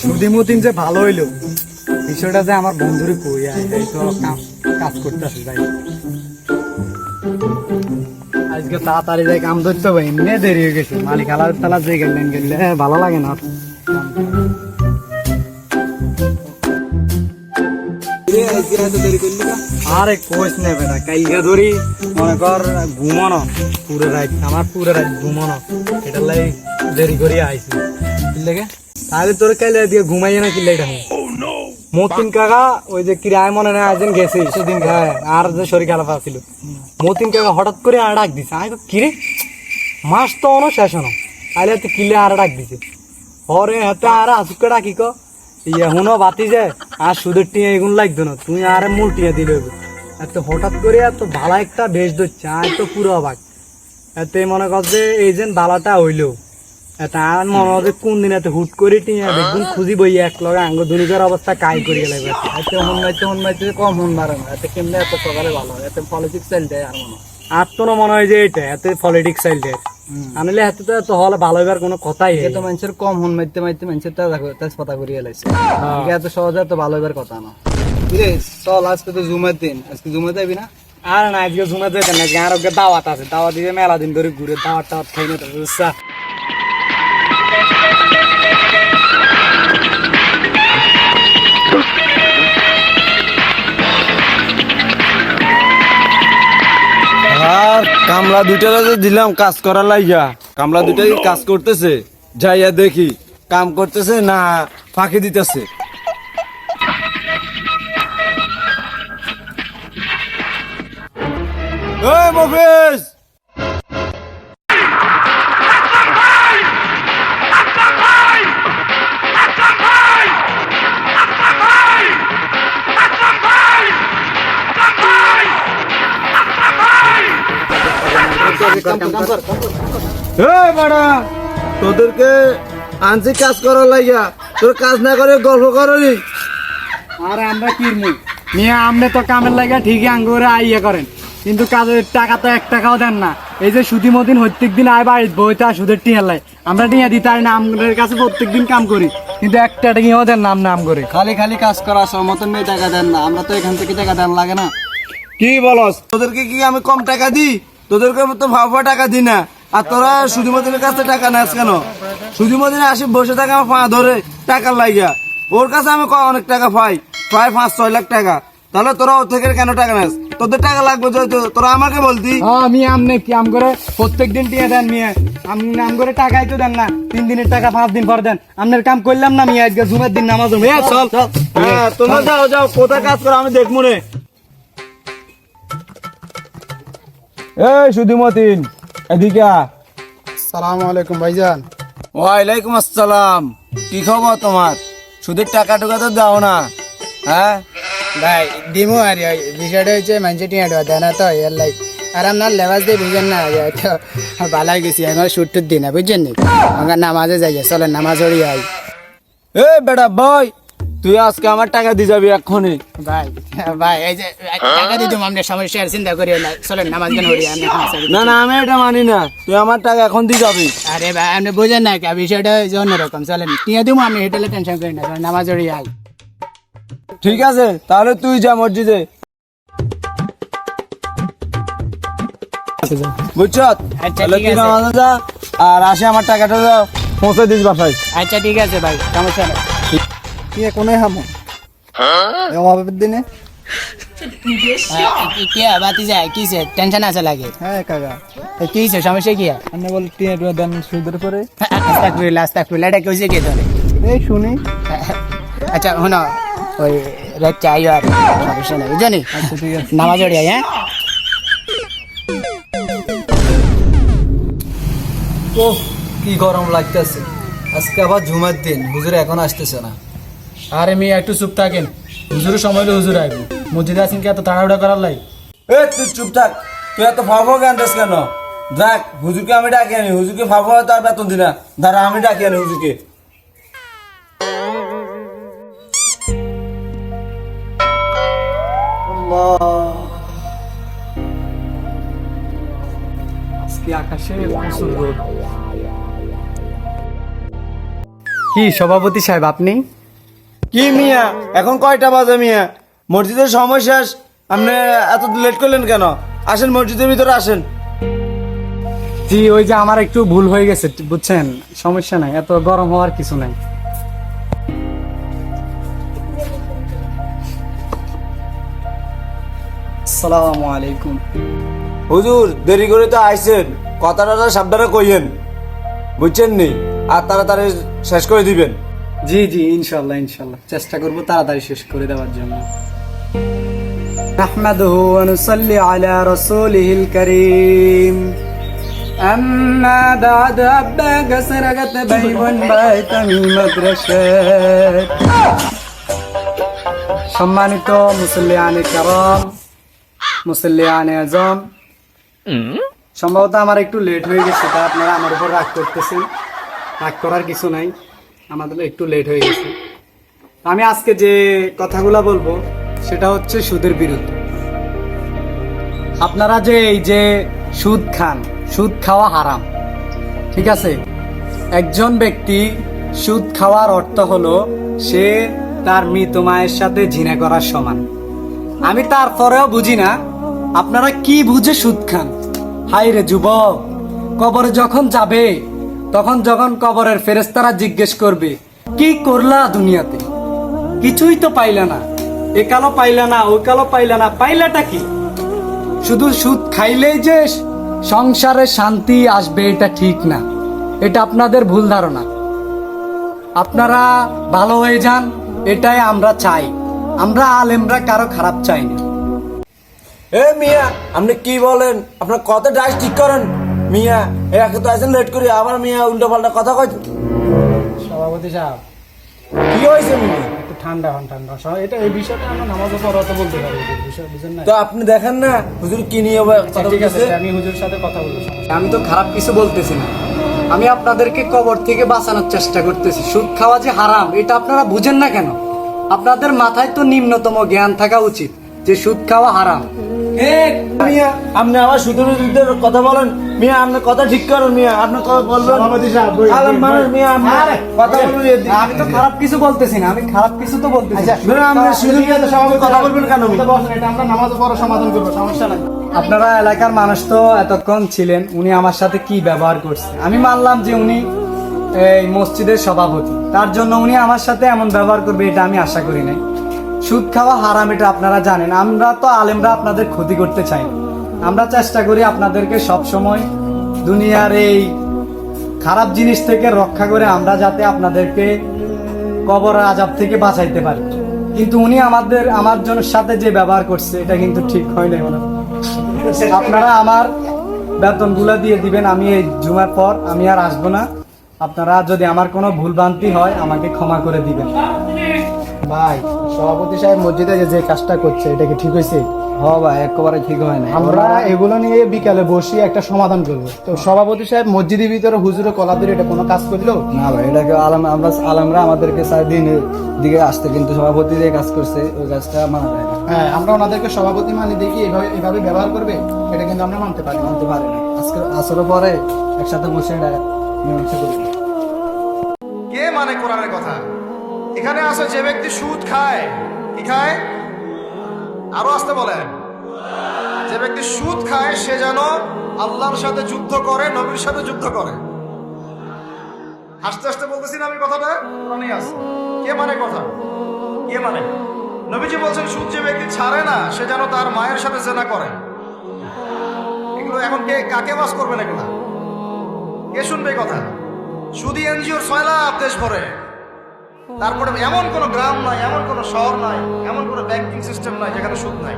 সুদি মতিন যে ভালো হইল, বিষয়টা যে আমার বন্ধুরে কই এই তো কাজ করতেছে যাই আজকে তাড়াতাড়ি যাই কাম ধরতে হবে, এমনি দেরি হয়ে গেছে। মালিক আলার তালা যে গেলেন গেলে। ভালো লাগে না। আরে কোচ কালকে ধরি, মনে কর, ঘুমানো, পুরো রাত আমার পুরো রাত ঘুমানো। এটা লাই দেরি করে আইছি। লেগে তাহলে তোর কাইলে দিয়ে ঘুমাইয়ে না কিল্লা এটা মতিন কাকা, ওই যে কিরায় মনে না একদিন গেছে, সেদিন হ্যাঁ আর যে শরীর খারাপ আছিল। মতিন কাকা হঠাৎ করে আর ডাক দিছে আমি কিরে? মাস তো অন শেষ হনো আইলে তো কিলে আর ডাক দিছে। হরে হাতে আর আসুকে ডাকি ক? ইয়ে হুনো, বাতি যে, আর সুদের টিয়া এগুন লাগতো না, তুই আর মূল টিয়া দিলে এত হঠাৎ করে এত ভালো একটা বেশ ধরছে, আর তো পুরো অবাক। এতে মনে কর যে, এই যে বালাটা হইল। এত আর মনে হয় যে কোন দিন এত হুট করে টিয়া দেখুন খুঁজি বই এক লগে আঙ্গ দুনিকার অবস্থা কাই করি গেলে এত হন মাইতে হন মাইতে কম হন মারে না। এত কেমনে এত সকালে ভালো হয়? এত পলিটিক্স চাইলতে আর মনে আর তো মনে হয় যে এটা এত পলিটিক্স চাইলতে আনলে হাতে তো এত হলে ভালো হইবার কোনো কথাই তো মানুষের কম হন মাইতে মাইতে মানুষের তেজ পাতা করিয়ে লাইছে এটা এত সহজে এত ভালো হইবার কথা না। কিরে চল আজকে তো জুমের দিন। আজকে জুমে যাবি না? আর না আজকে জুমে যেতে না আজকে আর দাওয়াত আছে। দাওয়াত দিয়ে মেলা দিন ধরে ঘুরে দাওয়াত টাওয়াত খাই না তো আর কামলা দুইটা দিলাম কাজ করার লাইগা। কামলা দুইটা কাজ করতেছে। যাইয়া দেখি কাম করতেছে না ফাঁকি দিতেছে। ওই মফিজ! তোদেরকে আনছি কাজ করার তোর কাজ না করে গল্প করলি আর আমরা কিরমু নিয়ে তো কামের লাগা ঠিকই আঙ্গুরে আইয়া করেন। কিন্তু কাজের টাকা তো এক টাকাও দেন না। এই যে সুদি মতিন প্রত্যেক দিন আয় বাড়ি বইটা সুদের টিয়া লাই। আমরা টিয়া দিতে পারি না আমাদের কাছে প্রত্যেক দিন কাম করি। কিন্তু একটা টাকাও দেন নাম নাম করে। খালি খালি কাজ করা সমতন মেয়ে টাকা দেন না। আমরা তো এখান থেকে টাকা দেন লাগে না। কি বলস? তোদেরকে কি আমি কম টাকা দিই? তোদেরকে তো ভাবা টাকা দিই না। আর তোরা সুধিমতিনের কাছে টাকা নেস কেন? সুধিমতিনে আসি বসে থাকে আমার পা ধরে টাকা লাইগা। ওর কাছে আমি অনেক টাকা পাই? প্রায় পাঁচ ছয় লাখ টাকা। তাহলে তোরা ওর থেকে কেন টাকা নেস? তোদের টাকা লাগবে তো তো- তোরা আমাকে বলতি। হ্যাঁ আমি আমনে কি আম করে? প্রত্যেক দিন টিয়া দেন মিয়া। আপনি নাম করে টাকাই তো দেন না। তিন দিনের টাকা পাঁচ দিন পর দেন। আপনার কাম করলাম না মিয়া আজকে জুমের দিন নামাজ হবে। চল। চল। হ্যাঁ তোমরা যাও যাও। কোথায় কাজ করো? আমি দেখব নে এই সুধিমতিন এদিকে সালাম আলাইকুম ভাইজান। ওয়ালাইকুম আসসালাম। কি খবর তোমার? সুদের টাকা টুকা তো দাও না। হ্যাঁ? ভাই দিমু আর বিষয়টা হচ্ছে মানুষের টিয়া দেওয়া দেয় না তো এর লাই। আর আপনার লেবাস দিয়ে বুঝেন না তো ভালো গেছি আমার শুট টুট দিই না বুঝছেন নি? আমার নামাজে যাই চলেন নামাজ পড়ি আই। এ বেটা ভাই তুই আজকে আমার টাকা দিয়ে যাবি এক্ষুনি। ভাই ভাই এই যে টাকা দিতাম আপনার সমস্যা আর চিন্তা করি না। চলেন নামাজ গান পড়ি আমি না না আমি এটা মানি না। তুই আমার টাকা এখন দিয়ে যাবি। আরে ভাই আপনি বুঝেন না কি বিষয়টা হচ্ছে অন্যরকম। চলেন টিয়া দিব আমি হেঁটেলে টেনশন করি না। নামাজ পড়ি আই ঠিক আছে তাহলে তুই যা মসজিদে। বুঝছ? তাহলে তুই। নামাজে যা আর আসে আমার টাকাটা দাও পৌঁছে দিস বাসায়। আচ্ছা ঠিক আছে ভাই সমস্যা নেই। কি কোনে হামো? অভাবের দিনে? কে বাতি যায় কিসে টেনশন আছে লাগে। হ্যাঁ কাকা। কিসে সমস্যা কি? আপনি বল টিয়া টুয়া দেন সুদের করে আস্তাকফিরুল্লাহ আস্তাকফিরুল্লাহ এটা কইছে কে তোরে এই শুনি। আচ্ছা শোনো ওই রাত চাইও আর সমস্যা নেই বুঝলি? আচ্ছা নামাজ আই হ্যাঁ? ও কি গরম লাগতেছে। আজকে আবার ঝুমার দিন হুজুর এখন আসতেছে না। আরে মেয়ে একটু চুপ থাকেন। হুজুরের সময় হলে হুজুর আইব। মসজিদে আছেন কি এত তাড়াহুড়া করার লাই। এ তুই চুপ থাক। তুই এত ফাফো গানটাস কেন? দেখ হুজুরকে আমি ডাকি আনি। হুজুরকে ফাফো তার বেতন দিনা। দাঁড়া আমি ডাকি আনি হুজুরকে। আজকে আকাশে প্রচুর রোদ কি সভাপতি সাহেব আপনি? কি মিয়া? এখন কয়টা বাজে মিয়া? মসজিদের সময় শেষ। আপনি এত লেট করলেন কেন? আসেন মসজিদের ভিতরে আসেন। জি ওই যে আমার একটু ভুল হয়ে গেছে বুঝছেন? সমস্যা নাই এত গরম হওয়ার কিছু নাই। আসসালামু আলাইকুম। হুজুর দেরি করে তো আইছেন। কথাটা সাবধানে কইয়েন। বুঝছেন নি? আর তাড়াতাড়ি শেষ করে দিবেন। জি জি ইনশাল্লাহ ইনশাল্লাহ চেষ্টা করব তাড়াতাড়ি শেষ করে দেওয়ার জন্য نحمده ونصلي على رسوله الكريم أما بعد أباك سرقت بيب بيت مدرسة সম্মানিত মুসল্লিয়ানে কারম মুসল্লিয়ানে আজম সম্ভবত আমার একটু লেট হয়ে গেছে তা আপনারা আমার উপর রাগ করতেছেন রাগ করার কিছু নাই আমাদের একটু লেট হয়ে গেছে। আমি আজকে যে কথাগুলো বলব, সেটা হচ্ছে সুদের বিরুদ্ধে। আপনারা যে এই যে সুদ খান, সুদ খাওয়া হারাম, ঠিক আছে? একজন ব্যক্তি সুদ খাওয়ার অর্থ হলো, সে তার মৃত মায়ের সাথে ঝিনা করার সমান। আমি তারপরেও বুঝি না, আপনারা কি বুঝে সুদ খান? হাই রে যুবক, কবরে যখন যাবে তখন যখন কবরের ফেরেস্তারা জিজ্ঞেস করবে, কি করলা দুনিয়াতে? কিছুই তো পাইলা না। এ কালো পাইলা না ওই কালো পাইলা না, পাইলাটা কি? শুধু সুদ খাইলেই যে সংসারে শান্তি আসবে, এটা ঠিক না। এটা আপনাদের ভুল ধারণা। আপনারা ভালো হয়ে যান, এটাই আমরা চাই। আমরা আলেমরা কারও খারাপ চাই না। এ মিয়া, আপনি কি বলেন? আপনার কথা ডাইস ঠিক করেন। মিয়া একে তো আইছেন লেট করি আবার মিয়া উল্টো পাল্টা কথা কয় সভাপতি সাহেব। কি হয়েছে মিয়া? একটু ঠান্ডা হন ঠান্ডা সব এটা এই বিষয়টা আমরা নামাজের পর অত বলতে পারি। বিষয় বুঝেন না তো আপনি দেখেন না হুজুর কি নিয়ে বা- ঠিক আছে আমি হুজুর সাথে কথা বলব আমি তো খারাপ কিছু বলতেছি না। আমি আপনাদেরকে কবর থেকে বাঁচানোর চেষ্টা করতেছি। সুদ খাওয়া যে হারাম এটা আপনারা বুঝেন না কেন? আপনাদের মাথায় তো নিম্নতম জ্ঞান থাকা উচিত যে সুদ খাওয়া হারাম। মিয়া আপনি সুদের কথা বলেন। মিয়া আপনি কথা ঠিক করেন মিয়া। আপনি কথা বলবেন। মানুষ মিয়া আপনি কথা আমি তো খারাপ কিছু বলতেছি না আমি খারাপ কিছু তো বলতেছি। না, আপনি সবাই কথা বলবেন কেন আপনারা এলাকার মানুষ তো এতক্ষণ ছিলেন উনি আমার সাথে কি ব্যবহার করছে? আমি মানলাম যে উনি এই মসজিদের সভাপতি। তার জন্য উনি আমার সাথে এমন ব্যবহার করবে এটা আমি আশা করি নাই। সুদ খাওয়া হারাম, এটা আপনারা জানেন। আমরা তো আলেমরা আপনাদের ক্ষতি করতে চাই। না। আমরা চেষ্টা করি আপনাদেরকে সব সময় দুনিয়ার এই খারাপ জিনিস থেকে রক্ষা করে আমরা যাতে আপনাদেরকে কবর আজাব থেকে বাঁচাইতে পারি। কিন্তু উনি আমাদের, আমার জন্য সাথে যে ব্যবহার করছে, এটা কিন্তু ঠিক হয় নাই মনে আপনারা আমার বেতনগুলো দিয়ে দিবেন, আমি এই জুমার পর আমি আর আসব না। আপনারা যদি আমার কোনো ভুলভ্রান্তি হয়, আমাকে ক্ষমা করে দিবেন। ভাই সভাপতি সাহেব মসজিদে যে- যে কাজটা করছে এটা কি ঠিক হয়েছে? হ ভাই একেবারে ঠিক হয় না আমরা এগুলো নিয়ে বিকালে বসি একটা সমাধান করব। তো সভাপতি সাহেব মসজিদের ভিতরে হুজুরে কলা দিয়ে এটা কোনো কাজ করল? না ভাই এটাকে আলম আমরা আলমরা আমাদেরকে দিন দিকে আসতে কিন্তু সভাপতি যে কাজ করছে ওই কাজটা মানা যায় না। হ্যাঁ আমরা ওনাদেরকে সভাপতি মানে দেখি এভাবে এভাবে ব্যবহার করবে? এটা কিন্তু আমরা মানতে পারি মানতে পারে না। আজকে আসরের পরে একসাথে বসে এটা মীমাংসা করি। কে মানে কোরআনের কথা? এখানে আছে যে ব্যক্তি সুদ খায়, কি খায়? আরও আসতে বলেন যে ব্যক্তি সুদ খায়, সে যেন আল্লাহর সাথে যুদ্ধ করে, নবীর সাথে যুদ্ধ করে। হাসতে হাসতে বলতেছি না আমি কথাটা? কোরআনেই আছে। কে মানে কথা? কে মানে? নবীজি বলছেন, সুদ যে ব্যক্তি ছাড়ে না, সে যেন তার মায়ের সাথে জেনা করে। এগুলো এখন কে, কাকে বাস করবেন এগুলা কে শুনবে কথা? সুদি এনজিওর ছয় লাখ দেশ ভরে। তারপরে এমন কোনো গ্রাম নাই, এমন কোনো শহর নাই, এমন কোনো ব্যাংকিং সিস্টেম নাই যেখানে সুদ নাই।